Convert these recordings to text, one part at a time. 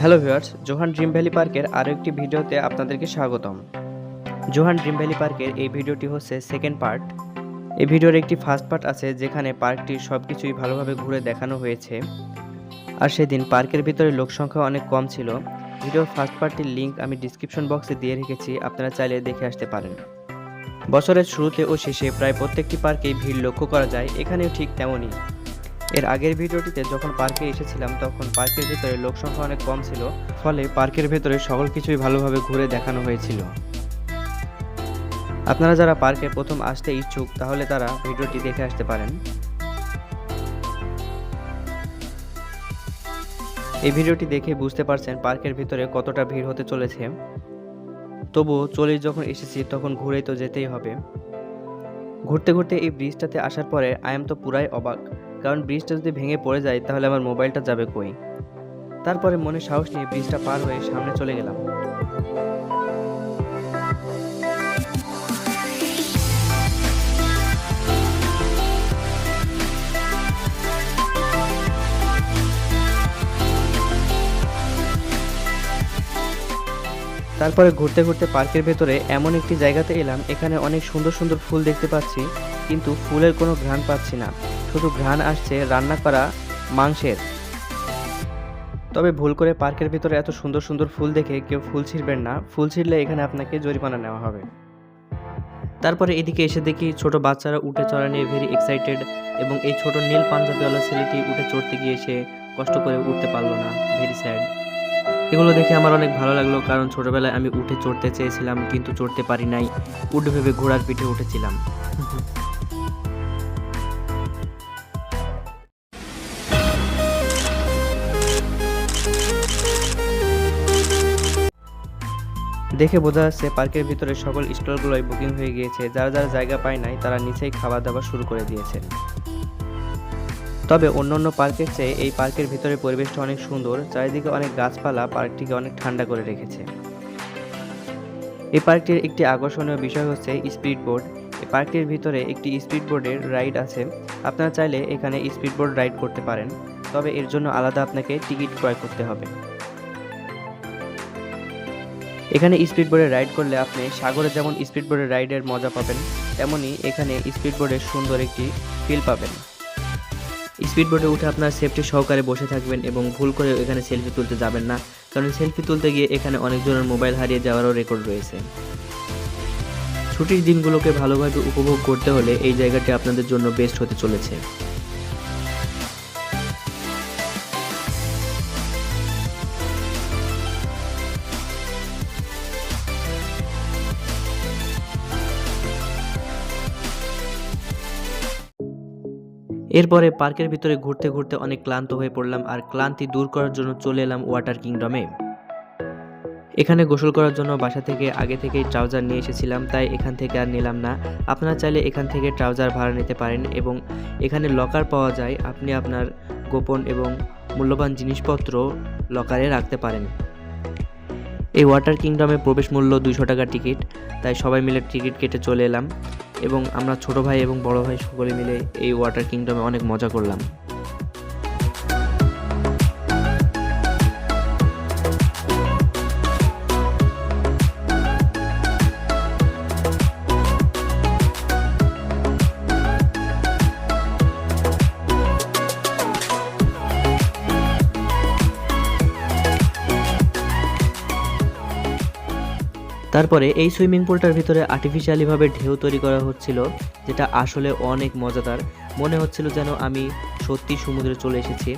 Hello viewers Johan Dream Valley পার্কের আরও একটি ভিডিওতে আপনাদেরকে স্বাগতম। জোহান ড্রিম ভ্যালি পার্কের এই ভিডিওটি হচ্ছে সেকেন্ড পার্ট এই ভিডিওর একটি ফার্স্ট পার্ট আছে যেখানে পার্কটির সব কিছুই ভালোভাবে ঘুরে দেখানো হয়েছে। আর সেদিন পার্কের ভিতরে লোক সংখ্যা অনেক কম ছিল। ভিডিওর ফার্স্ট পার্টির লিঙ্ক আমি ডিসক্রিপশন বক্সে দিয়ে রেখেছি, আপনারা চাইলে দেখে আসতে পারেন। বছরের শুরুতে ও শেষে প্রায় প্রত্যেকটি পার্কেই ভিড় লক্ষ্য করা যায়, এখানেও ঠিক তেমনই। এর আগের ভিডিওটিতে যখন পার্কে এসেছিলাম, তখন পার্কের ভেতরে লোক সংখ্যা অনেক কম ছিল, ফলে পার্কের ভেতরে সকল কিছুই ভালোভাবে ঘুরে দেখানো হয়েছিল। আপনারা যারা পার্কে প্রথম আসতে ইচ্ছুক, তাহলে তারা ভিডিওটি দেখে আসতে পারেন। এই ভিডিওটি দেখে বুঝতে পারছেন পার্কের ভিতরে কতটা ভিড় হতে চলেছে। তবুও চলে যখন এসেছি, তখন ঘুরেই তো যেতেই হবে। ঘুরতে ঘুরতে এই ব্রিজটাতে আসার পরে আই এম তো পুরাই অবাক। কারণ ব্রিজটা যদি ভেঙে পড়ে যায়, তাহলে আমার মোবাইলটা যাবে কই? তারপরে মনে সাহস নিয়ে ব্রিজটা পার হয়ে সামনে চলে গেলাম। তারপরে ঘুরতে ঘুরতে পার্কের ভেতরে এমন একটি জায়গাতে এলাম, এখানে অনেক সুন্দর সুন্দর ফুল দেখতে পাচ্ছি। কিন্তু ফুলের কোনো ঘ্রাণ পাচ্ছি না। শুধু ঘ্রাণ আসছে রান্না করা মাংসের। তবে ভুল করে পার্কের ভিতরে এত সুন্দর সুন্দর ফুল দেখে কেউ ফুল ছিঁড়বেন না। ফুল ছিঁড়লে এখানে আপনাকে জরিমানা নেওয়া হবে। তারপরে এদিকে এসে দেখি ছোট বাচ্চারা উঠে চড়া নিয়ে ভেরি এক্সাইটেড এবং এই ছোট নীল পাঞ্জাবিওয়ালা ছেলেটি উঠে চড়তে গিয়ে সে কষ্ট করে উঠতে পারল না। ভেরি স্যাড এগুলো দেখে আমার অনেক ভালো লাগল কারণ ছোটবেলায় আমি উঠে চড়তে চেয়েছিলাম কিন্তু চড়তে পারি নাই। উঠে ভেবে ঘোড়ার পিঠে উঠেছিলাম। দেখে বোঝা যাচ্ছে পার্কের ভিতরে সকল স্টলগুলোই বুকিং হয়ে গিয়েছে। যারা যারা জায়গা পায় নাই, তারা নিচেই খাওয়া দাওয়া শুরু করে দিয়েছে। তবে অন্য অন্য পার্কের চেয়ে এই পার্কের ভিতরে পরিবেশটা অনেক সুন্দর। চারিদিকে অনেক গাছপালা, পার্কটিকে অনেক ঠান্ডা করে রেখেছে। এই পার্কটির একটি আকর্ষণীয় বিষয় হচ্ছে স্পিড বোর্ড এই পার্কটির ভিতরে একটি স্পিড বোর্ডের রাইড আছে। আপনারা চাইলে এখানে স্পিড বোর্ড রাইড করতে পারেন। তবে এর জন্য আলাদা আপনাকে টিকিট ক্রয় করতে হবে। এখানে স্পিড বোর্ডে রাইড করলে আপনি সাগরে যেমন স্পিড বোর্ডে রাইডের মজা পাবেন, তেমনি এখানে স্পিড বোর্ডের সুন্দর একটি ফিল পাবেন। স্পিড বোর্ডে উঠে আপনার সেফটি সহকারে বসে থাকবেন এবং ভুল করে এখানে সেলফি তুলতে যাবেন না, কারণ সেলফি তুলতে গিয়ে এখানে অনেকজনের মোবাইল হারিয়ে যাওয়ারও রেকর্ড রয়েছে। ছুটির দিনগুলোকে ভালোভাবে উপভোগ করতে হলে এই জায়গাটি আপনাদের জন্য বেস্ট হতে চলেছে। এরপরে পার্কের ভিতরে ঘুরতে ঘুরতে অনেক ক্লান্ত হয়ে পড়লাম আর ক্লান্তি দূর করার জন্য চলে এলাম ওয়াটার কিংডমে। এখানে গোসল করার জন্য বাসা থেকে আগে থেকেই ট্রাউজার নিয়ে এসেছিলাম, তাই এখান থেকে আর নিলাম না। আপনারা চাইলে এখান থেকে ট্রাউজার ভাড়া নিতে পারেন এবং এখানে লকার পাওয়া যায়, আপনি আপনার গোপন এবং মূল্যবান জিনিসপত্র লকারে রাখতে পারেন। এই ওয়াটার কিংডমে প্রবেশ মূল্য দুশো টাকা টিকিট, তাই সবাই মিলে টিকিট কেটে চলে এলাম। এবং আমরা ছোট ভাই এবং বড় ভাই সকলে মিলে এই ওয়াটার কিংডমে অনেক মজা করলাম। তারপরে এই সুইমিং পুলটার ভিতরে আর্টিফিশিয়ালিভাবে ঢেউ তৈরি করা হচ্ছিল যেটা আসলে অনেক মজাদার মনে হচ্ছিল যেন আমি সত্যি সমুদ্রে চলে এসেছি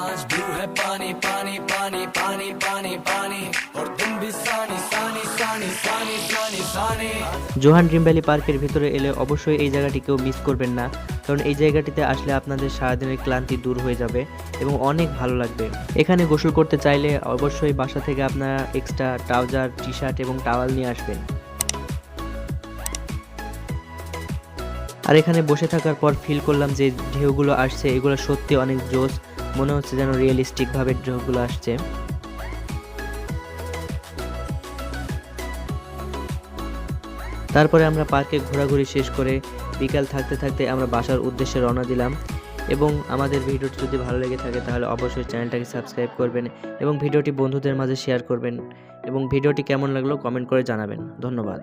आज ब्लू है पानी पानी पानी पानी पानी पानी জোহান ড্রিম ভ্যালি পার্কের ভিতরে এলে অবশ্যই এই জায়গাটি কেউ মিস করবেন না, কারণ এই জায়গাটিতে আসলে আপনাদের সারাদিনের ক্লান্তি দূর হয়ে যাবে এবং অনেক ভালো লাগবে। এখানে গোসল করতে চাইলে অবশ্যই বাসা থেকে আপনারা এক্সট্রা ট্রাউজার টি শার্ট এবং টাওয়াল নিয়ে আসবেন। আর এখানে বসে থাকার পর ফিল করলাম যে ঢেউগুলো আসছে, এগুলো সত্যি অনেক জোস মনে হচ্ছে যেন রিয়েলিস্টিকভাবে ঢেউগুলো আসছে। তারপরে আমরা পার্কে ঘোরাঘুরি শেষ করে বিকাল থাকতে থাকতে আমরা বাসার উদ্দেশ্যে রওনা দিলাম। এবং আমাদের ভিডিওটি যদি ভালো লেগে থাকে তাহলে অবশ্যই চ্যানেলটাকে সাবস্ক্রাইব করবেন এবং ভিডিওটি বন্ধুদের মাঝে শেয়ার করবেন। এবং ভিডিওটি কেমন লাগল কমেন্ট করে জানাবেন। ধন্যবাদ।